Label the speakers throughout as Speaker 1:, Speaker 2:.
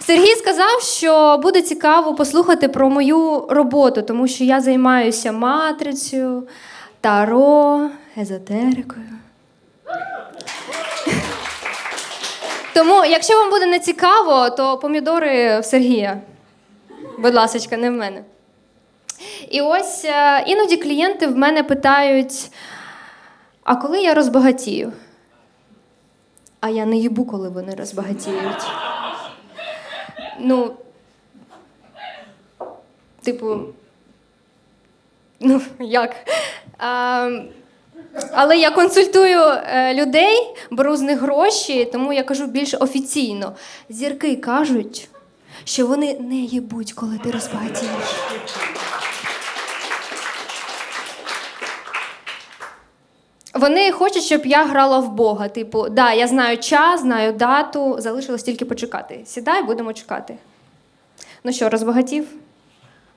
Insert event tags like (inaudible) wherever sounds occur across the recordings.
Speaker 1: Сергій сказав, що буде цікаво послухати про мою роботу, тому що я займаюся матрицею, таро, езотерикою. Тому, якщо вам буде не цікаво, то помідори в Сергія. Будь ласка, не в мене. І ось е, іноді клієнти в мене питають: а коли я розбагатію? А я не їбу, коли вони розбагатіють. Ну, типу, ну, як? А, але я консультую е, людей, беру з них гроші, тому я кажу більш офіційно. Зірки кажуть, що вони не їбуть, коли ти розбагатієш. Вони хочуть, щоб я грала в Бога. Типу, да, я знаю час, знаю дату, залишилось тільки почекати. Сідай, будемо чекати. Ну що, розбагатів?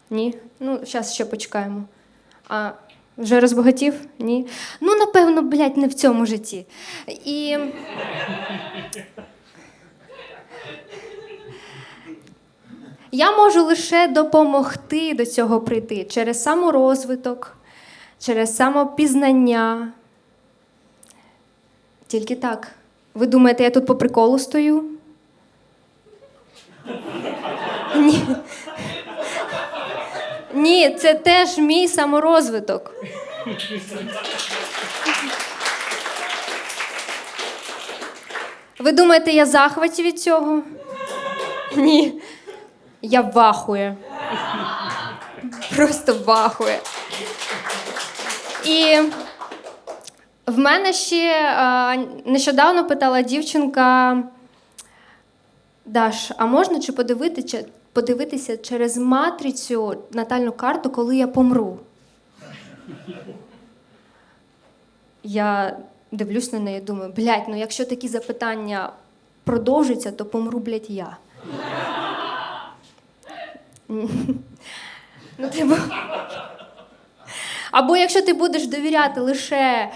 Speaker 1: Ні. Ну, зараз ще почекаємо. А вже розбагатів? Ні. Ну, напевно, блядь, не в цьому житті. І. Я можу лише допомогти до цього прийти через саморозвиток, через самопізнання. Тільки так. Ви думаєте, я тут по приколу стою? Ні. Ні, це теж мій саморозвиток. Ви думаєте, я захваті від цього? Ні. Я вахує. Просто вахує. І в мене ще е, нещодавно питала дівчинка. Даш, а можна чи подивитися, подивитися через матрицю натальну карту, коли я помру? Я дивлюсь на неї думаю, блядь, ну якщо такі запитання продовжуються, то помру, блядь, я. Ну, типу. Або якщо ти будеш довіряти лише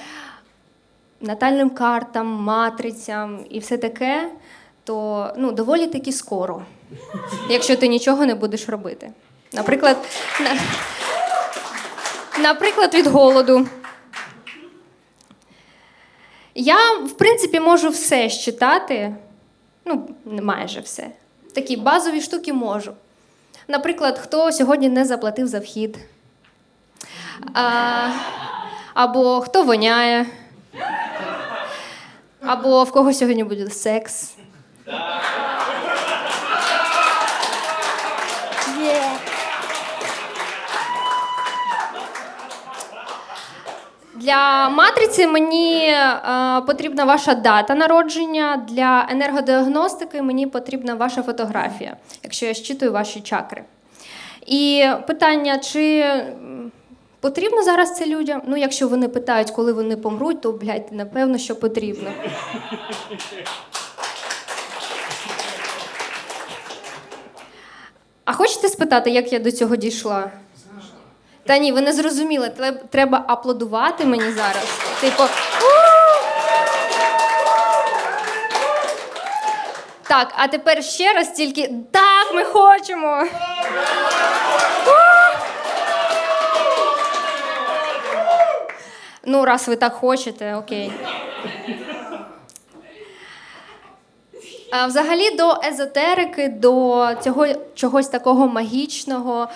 Speaker 1: натальним картам, матрицям і все таке, то ну, доволі таки скоро, якщо ти нічого не будеш робити. Наприклад, на... наприклад, від голоду. Я, в принципі, можу все щитати, ну, майже все. Такі базові штуки можу. Наприклад, хто сьогодні не заплатив за вхід. А, або хто воняє. Або в кого сьогодні буде секс. Для матриці мені е, потрібна ваша дата народження. Для енергодіагностики мені потрібна ваша фотографія, якщо я щитую ваші чакри. І питання, чи потрібно зараз це людям? Ну, якщо вони питають, коли вони помруть, то блядь, напевно, що потрібно. А хочете спитати, як я до цього дійшла? Та ні, ви не зрозуміли. Треба аплодувати мені зараз. Типу. Так, а тепер ще раз тільки так, ми хочемо. «У!» Ну, раз ви так хочете, окей. Взагалі до езотерики, до цього чогось такого магічного.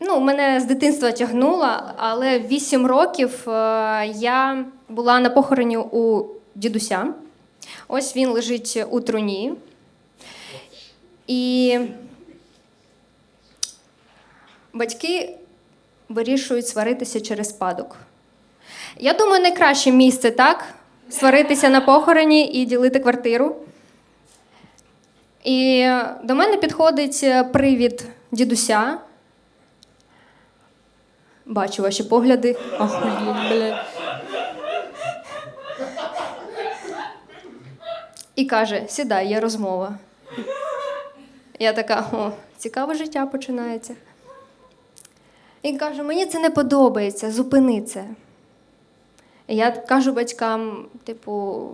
Speaker 1: Ну, мене з дитинства тягнуло, але в 8 років е, я була на похороні у дідуся. Ось він лежить у труні. І батьки вирішують сваритися через спадок. Я думаю, найкраще місце, так? Сваритися на похороні і ділити квартиру. І до мене підходить е, привід дідуся. Бачу ваші погляди. Охуєть, блядь. І каже: сідай, є розмова. Я така, о, цікаве життя починається. І каже, мені це не подобається, зупини це. Я кажу батькам, типу,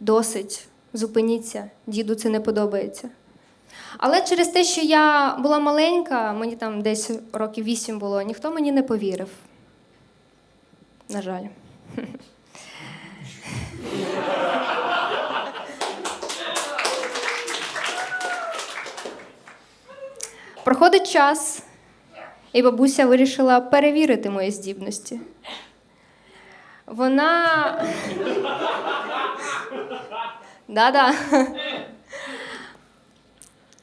Speaker 1: досить. зупиніться, діду це не подобається. Але через те, що я була маленька, мені там десь років вісім було, ніхто мені не повірив. На жаль. Проходить час, і бабуся вирішила перевірити мої здібності. Вона. Да-да.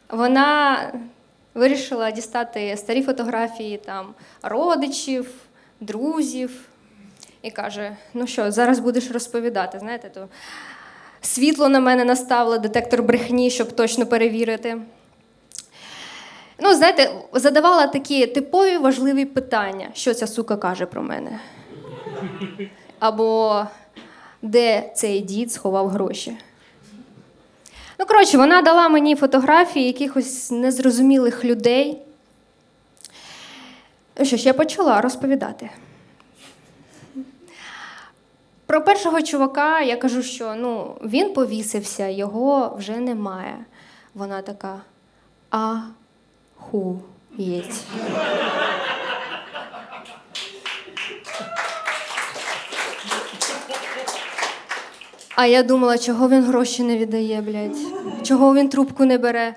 Speaker 1: Вона вирішила дістати старі фотографії там родичів, друзів і каже: ну що, зараз будеш розповідати. Знаєте, то світло на мене наставила, детектор брехні, щоб точно перевірити. Ну, знаєте, задавала такі типові важливі питання, що ця сука каже про мене. Або де цей дід сховав гроші. Ну, коротше, вона дала мені фотографії якихось незрозумілих людей. Ну що ж, я почала розповідати. Про першого чувака я кажу, що ну, він повісився, його вже немає. Вона така. А А я думала, чого він гроші не віддає, блядь? Чого він трубку не бере.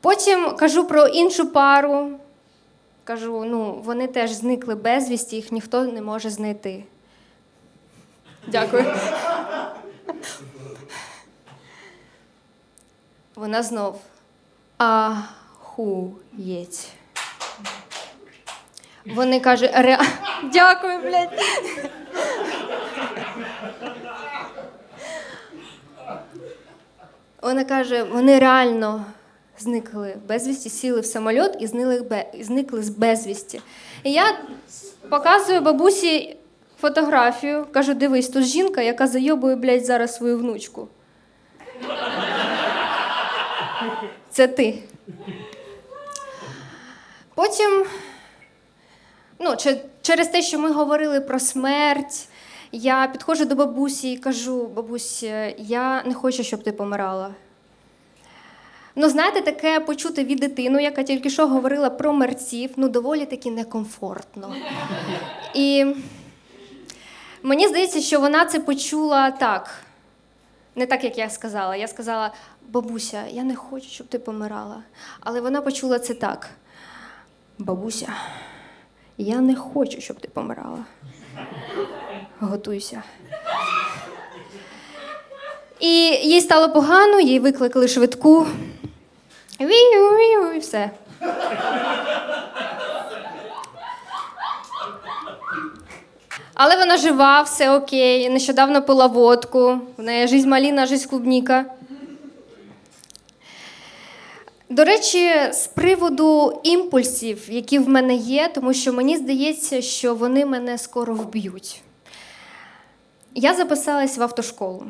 Speaker 1: Потім кажу про іншу пару. Кажу, ну, вони теж зникли безвісті, їх ніхто не може знайти. Дякую. Вона знов. Ахуєть. Вони кажуть, ре... дякую, блядь. Вона каже, вони реально зникли безвісті, сіли в самоліт і зникли, з безвісті. І я показую бабусі фотографію, кажу: дивись, тут жінка, яка зайобує, блядь, зараз свою внучку. Це ти. Потім, ну, через те, що ми говорили про смерть, я підходжу до бабусі і кажу: бабусь, е, я не хочу, щоб ти помирала. Ну, знаєте, таке почути від дитину, яка тільки що говорила про мерців, ну, доволі таки некомфортно. І мені здається, що вона це почула так. Не так, як я сказала. Я сказала, бабуся, я не хочу, щоб ти помирала. Але вона почула це так. Бабуся, я не хочу, щоб ти помирала. Готуйся. І їй стало погано, їй викликали швидку. Вію, вію, і все. Але вона жива, все окей. Нещодавно пила водку. В неї жизнь маліна, жизнь клубніка. До речі, з приводу імпульсів, які в мене є, тому що мені здається, що вони мене скоро вб'ють. Я записалась в автошколу.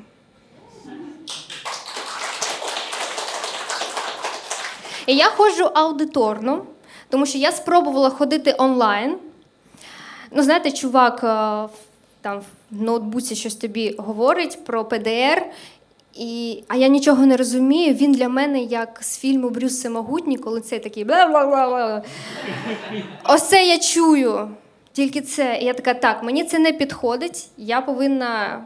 Speaker 1: І я ходжу аудиторно, тому що я спробувала ходити онлайн. Ну, знаєте, чувак е, там в ноутбуці щось тобі говорить про ПДР, і, а я нічого не розумію. Він для мене як з фільму Брюс Всемогутній, коли цей такий бла-бла-бла. Ось це я чую. Тільки це. Я така, так, мені це не підходить, я повинна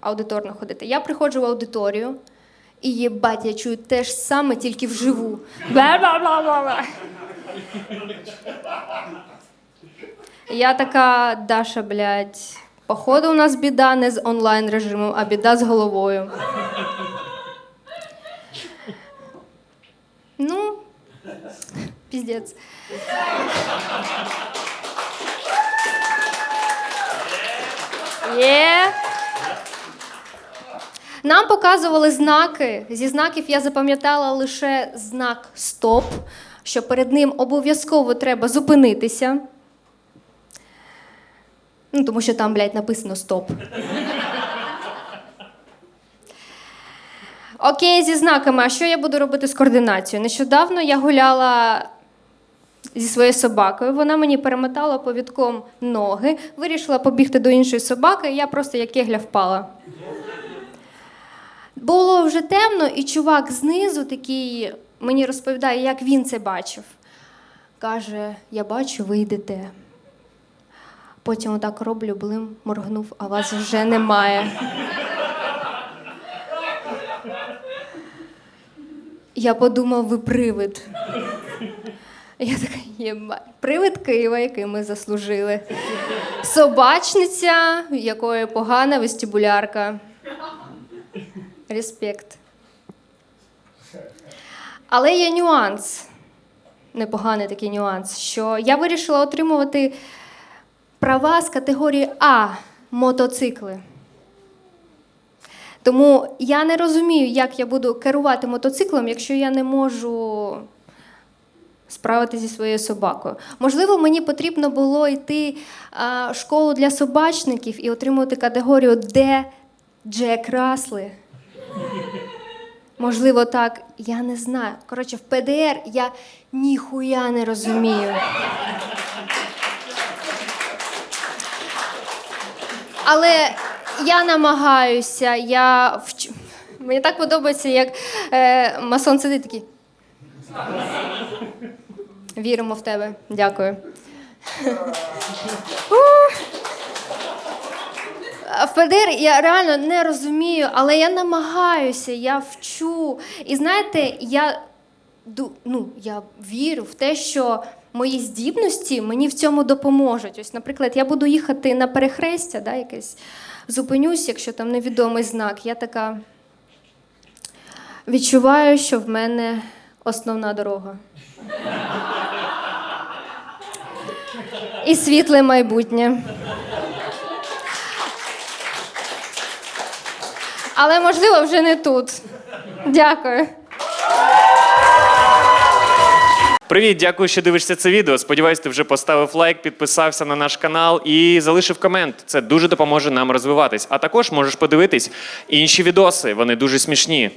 Speaker 1: аудиторно ходити. Я приходжу в аудиторію, і єбать, я чую те ж саме, тільки вживу. Бла-бла-бла-бла-бла. Я така, Даша, блядь, походу у нас біда не з онлайн режимом, а біда з головою. Ну, піздець. Є. Нам показували знаки. Зі знаків я запам'ятала лише знак стоп, що перед ним обов'язково треба зупинитися. Ну, тому що там, блядь, написано стоп. Окей, зі знаками. А що я буду робити з координацією? Нещодавно я гуляла зі своєю собакою. Вона мені перемотала повідком ноги, вирішила побігти до іншої собаки, і я просто як кегля впала. Було вже темно, і чувак знизу такий мені розповідає, як він це бачив. Каже: Я бачу, ви йдете. Потім отак роблю, блим, моргнув, а вас вже немає. Я подумав, ви привид. Я така, єба, привид Києва, який ми заслужили. Собачниця, якої погана вестибулярка. Респект. Але є нюанс, непоганий такий нюанс, що я вирішила отримувати права з категорії А мотоцикли. Тому я не розумію, як я буду керувати мотоциклом, якщо я не можу справитися зі своєю собакою. Можливо, мені потрібно було йти в школу для собачників і отримувати категорію Д Джек Расли. Можливо, так, я не знаю. Коротше, в ПДР я ніхуя не розумію. Але я намагаюся, я вч... мені так подобається, як е, масон сидить такий. Віримо в тебе. Дякую. (laughs) В ПДР я реально не розумію, але я намагаюся, я вчу. І знаєте, я, ну, я вірю в те, що мої здібності мені в цьому допоможуть. Ось, наприклад, я буду їхати на перехрестя, да, якесь, зупинюсь, якщо там невідомий знак. Я така відчуваю, що в мене основна дорога. І світле майбутнє. Але можливо вже не тут. Дякую.
Speaker 2: Привіт, дякую, що дивишся це відео. Сподіваюсь, ти вже поставив лайк, підписався на наш канал і залишив комент. Це дуже допоможе нам розвиватись. А також можеш подивитись інші відоси, вони дуже смішні.